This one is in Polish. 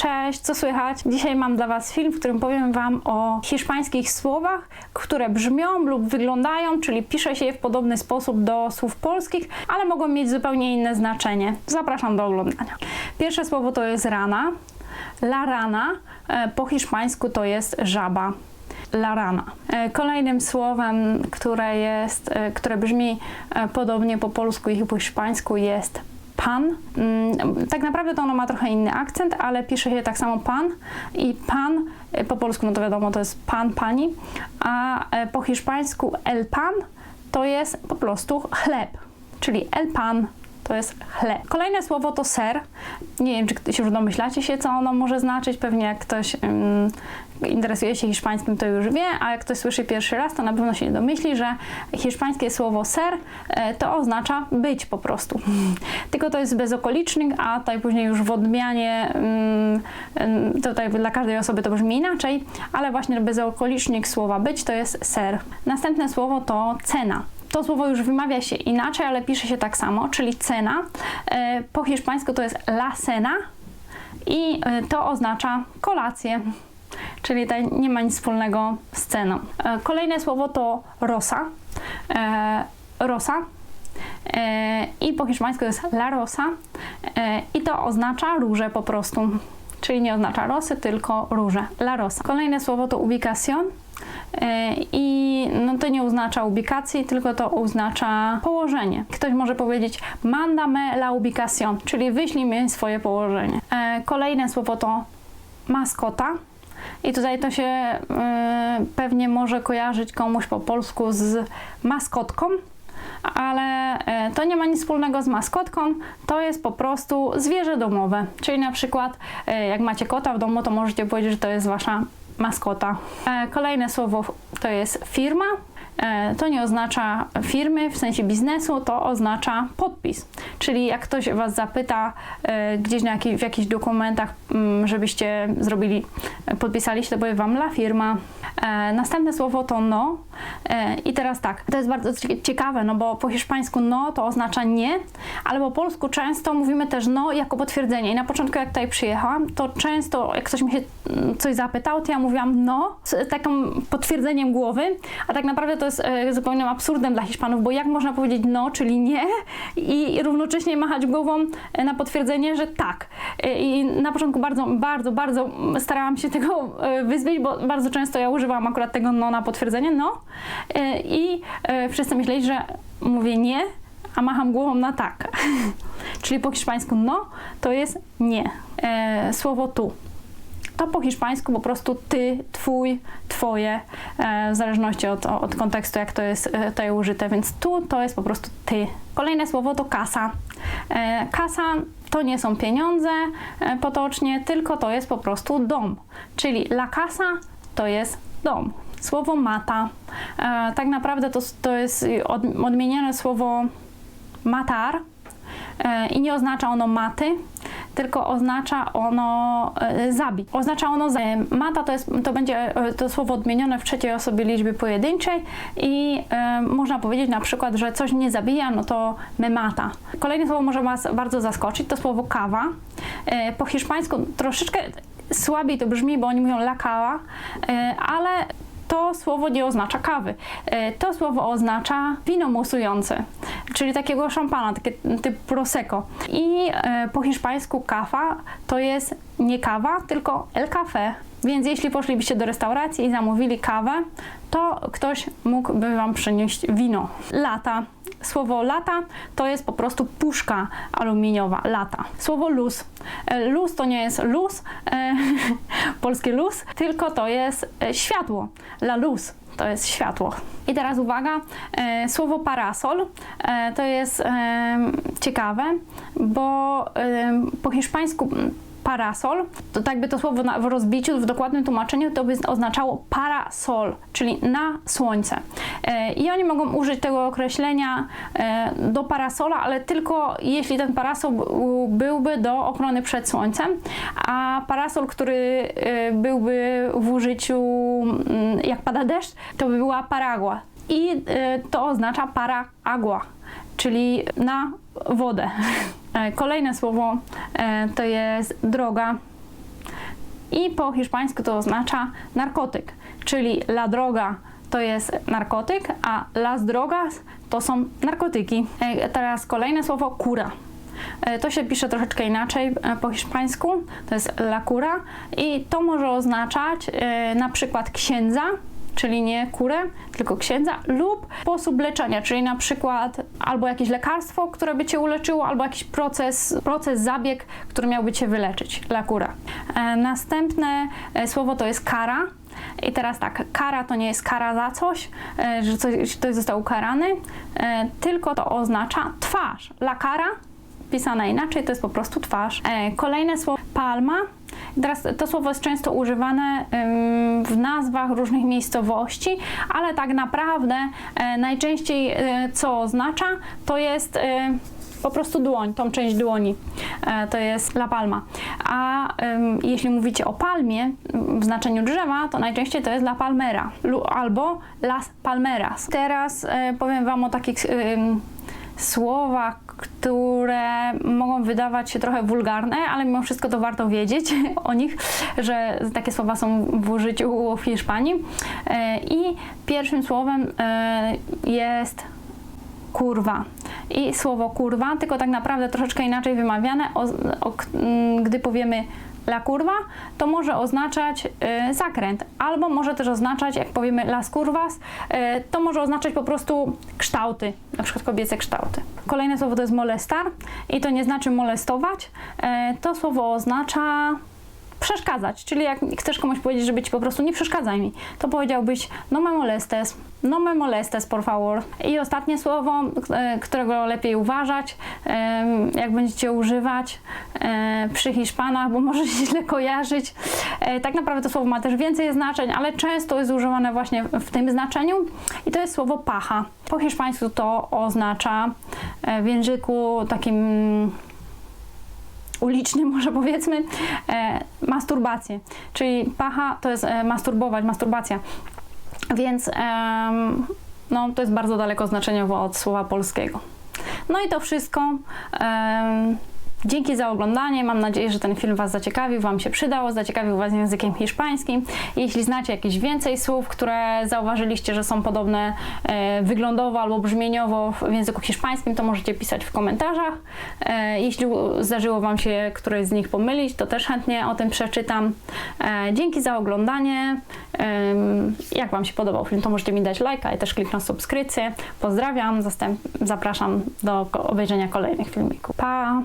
Cześć, co słychać? Dzisiaj mam dla Was film, w którym powiem Wam o hiszpańskich słowach, które brzmią lub wyglądają, czyli pisze się je w podobny sposób do słów polskich, ale mogą mieć zupełnie inne znaczenie. Zapraszam do oglądania. Pierwsze słowo to jest rana. La rana e, po hiszpańsku to jest żaba. La rana. E, Kolejnym słowem, które jest, e, które brzmi podobnie po polsku i po hiszpańsku jest pan. Mm, Tak naprawdę to ono ma trochę inny akcent, ale pisze się tak samo pan i pan e, po polsku, no to wiadomo, to jest pan, pani, a e, po hiszpańsku el pan to jest po prostu chleb, czyli el pan to jest chleb. Kolejne słowo to ser. Nie wiem, czy ktoś już domyślacie się, co ono może znaczyć. Pewnie jak ktoś ym, interesuje się hiszpańskim, to już wie, a jak ktoś słyszy pierwszy raz, to na pewno się domyśli, że hiszpańskie słowo ser e, to oznacza być po prostu. Tylko to jest bezokolicznik, a tutaj później już w odmianie ym, tutaj dla każdej osoby to brzmi inaczej, ale właśnie bezokolicznik słowa być to jest ser. Następne słowo to cena. To słowo już wymawia się inaczej, ale pisze się tak samo, czyli cena. E, Po hiszpańsku to jest la cena i e, to oznacza kolację. Czyli tutaj nie ma nic wspólnego z ceną. E, Kolejne słowo to rosa. Rosa. I po hiszpańsku jest la rosa. I to oznacza róże po prostu. Czyli nie oznacza rosy, tylko róże. La rosa. Kolejne słowo to ubicación. E, I no to nie oznacza ubikacji, tylko to oznacza położenie. Ktoś może powiedzieć mandame la ubicación, czyli wyślij mi swoje położenie. E, Kolejne słowo to maskota. I tutaj to się e, pewnie może kojarzyć komuś po polsku z maskotką, ale to nie ma nic wspólnego z maskotką, to jest po prostu zwierzę domowe. Czyli na przykład jak macie kota w domu, to możecie powiedzieć, że to jest wasza maskota. E, Kolejne słowo to jest firma. E, To nie oznacza firmy w sensie biznesu, to oznacza podpis. Czyli jak ktoś Was zapyta e, gdzieś na jakich, w jakichś dokumentach, mm, żebyście zrobili, e, podpisali się, to powie Wam la firma. Następne słowo to no. I teraz tak, to jest bardzo cie- ciekawe, no bo po hiszpańsku no to oznacza nie, ale po polsku często mówimy też no jako potwierdzenie. I na początku jak tutaj przyjechałam, to często jak ktoś mi się mm, coś zapytał, to ja mówiłam no z takim potwierdzeniem głowy, a tak naprawdę to jest e, zupełnym absurdem dla Hiszpanów, bo jak można powiedzieć no, czyli nie i równocześnie machać głową e, na potwierdzenie, że tak. E, I na początku bardzo, bardzo, bardzo starałam się tego wyzbyć, bo bardzo często ja używałam akurat tego no na potwierdzenie, no i wszyscy myśleli, że mówię nie, a macham głową na tak. Czyli po hiszpańsku no to jest nie. Słowo tu to po hiszpańsku po prostu ty, twój, twoje, e, w zależności od, od kontekstu, jak to jest e, tutaj użyte, więc tu to jest po prostu ty. Kolejne słowo to kasa. E, Kasa to nie są pieniądze potocznie, tylko to jest po prostu dom, czyli la casa to jest dom. Słowo mata. Tak naprawdę to, to jest od, odmienione słowo matar, i nie oznacza ono maty, tylko oznacza ono e, zabić. Oznacza ono za- e, mata to, jest, to będzie e, to słowo odmienione w trzeciej osobie liczby pojedynczej i e, można powiedzieć na przykład, że coś nie zabija, no to me mata. Kolejne słowo może Was bardzo zaskoczyć, to słowo kawa. E, po hiszpańsku troszeczkę słabiej to brzmi, bo oni mówią la cava, e, ale to słowo nie oznacza kawy. E, To słowo oznacza wino musujące, czyli takiego szampana, takie typ prosecco. I e, po hiszpańsku kawa to jest nie kawa, tylko el café. Więc jeśli poszlibyście do restauracji i zamówili kawę, to ktoś mógłby wam przynieść wino. Lata. Słowo lata to jest po prostu puszka aluminiowa. Lata. Słowo luz. E, Luz to nie jest luz, e, polskie luz, tylko to jest e, światło. La luz to jest światło. I teraz uwaga, e, słowo parasol e, to jest e, ciekawe, bo e, po hiszpańsku parasol, to tak by to słowo w rozbiciu, w dokładnym tłumaczeniu, to by oznaczało parasol, czyli na słońce. E, I oni mogą użyć tego określenia e, do parasola, ale tylko jeśli ten parasol był- byłby do ochrony przed słońcem, a parasol, który e, byłby w użyciu mm, jak pada deszcz, to by była paragua. I e, to oznacza para agua, czyli na wodę. E, Kolejne słowo e, to jest droga. i po hiszpańsku to oznacza narkotyk, czyli la droga to jest narkotyk, a las drogas to są narkotyki. E, Teraz kolejne słowo cura. E, To się pisze troszeczkę inaczej e, po hiszpańsku, to jest la cura i to może oznaczać e, na przykład księdza, czyli nie kurę, tylko księdza, lub sposób leczenia, czyli na przykład albo jakieś lekarstwo, które by cię uleczyło, albo jakiś proces, proces zabieg, który miałby cię wyleczyć, la cura. E, Następne e, słowo to jest kara. I teraz tak, kara to nie jest kara za coś, e, że coś, ktoś został ukarany, tylko to oznacza twarz. La cara pisane inaczej, to jest po prostu twarz. Kolejne słowo palma. Teraz to słowo jest często używane w nazwach różnych miejscowości, ale tak naprawdę e, najczęściej e, co oznacza, to jest e, po prostu dłoń, tą część dłoni. To jest la palma. A jeśli mówicie o palmie w znaczeniu drzewa, to najczęściej to jest la palmera albo las palmeras. Teraz powiem Wam o takich ym, słowa, które mogą wydawać się trochę wulgarne, ale mimo wszystko to warto wiedzieć o nich, że takie słowa są w użyciu w Hiszpanii. E, I pierwszym słowem e, jest kurwa. I słowo kurwa, tylko tak naprawdę troszeczkę inaczej wymawiane, o, o, m, gdy powiemy la kurwa, to może oznaczać y, zakręt, albo może też oznaczać, jak powiemy las curvas, y, to może oznaczać po prostu kształty, na przykład kobiece kształty. Kolejne słowo to jest molestar i to nie znaczy molestować, y, to słowo oznacza przeszkadzać, czyli jak chcesz komuś powiedzieć, żeby ci po prostu nie przeszkadzaj mi, to powiedziałbyś no me molestes, no me molestes por favor. I ostatnie słowo, e, którego lepiej uważać, jak będziecie używać e, przy Hiszpanach, bo może się źle kojarzyć. E, Tak naprawdę to słowo ma też więcej znaczeń, ale często jest używane właśnie w tym znaczeniu i to jest słowo pacha. Po hiszpańsku to oznacza w języku takim ulicznym, może powiedzmy, e, masturbację. Czyli pacha to jest e, masturbować, masturbacja. Więc no, to jest bardzo daleko znaczeniowo od słowa polskiego. No i to wszystko. Dzięki za oglądanie. Mam nadzieję, że ten film Was zaciekawił, Wam się przydał, zaciekawił Was językiem hiszpańskim. Jeśli znacie jakieś więcej słów, które zauważyliście, że są podobne e, wyglądowo albo brzmieniowo w języku hiszpańskim, to możecie pisać w komentarzach. E, jeśli zdarzyło Wam się któreś z nich pomylić, to też chętnie o tym przeczytam. E, dzięki za oglądanie. Em, jak Wam się podobał film, to możecie mi dać lajka i też kliknąć subskrypcję. Pozdrawiam, zapraszam do obejrzenia kolejnych filmików. Pa!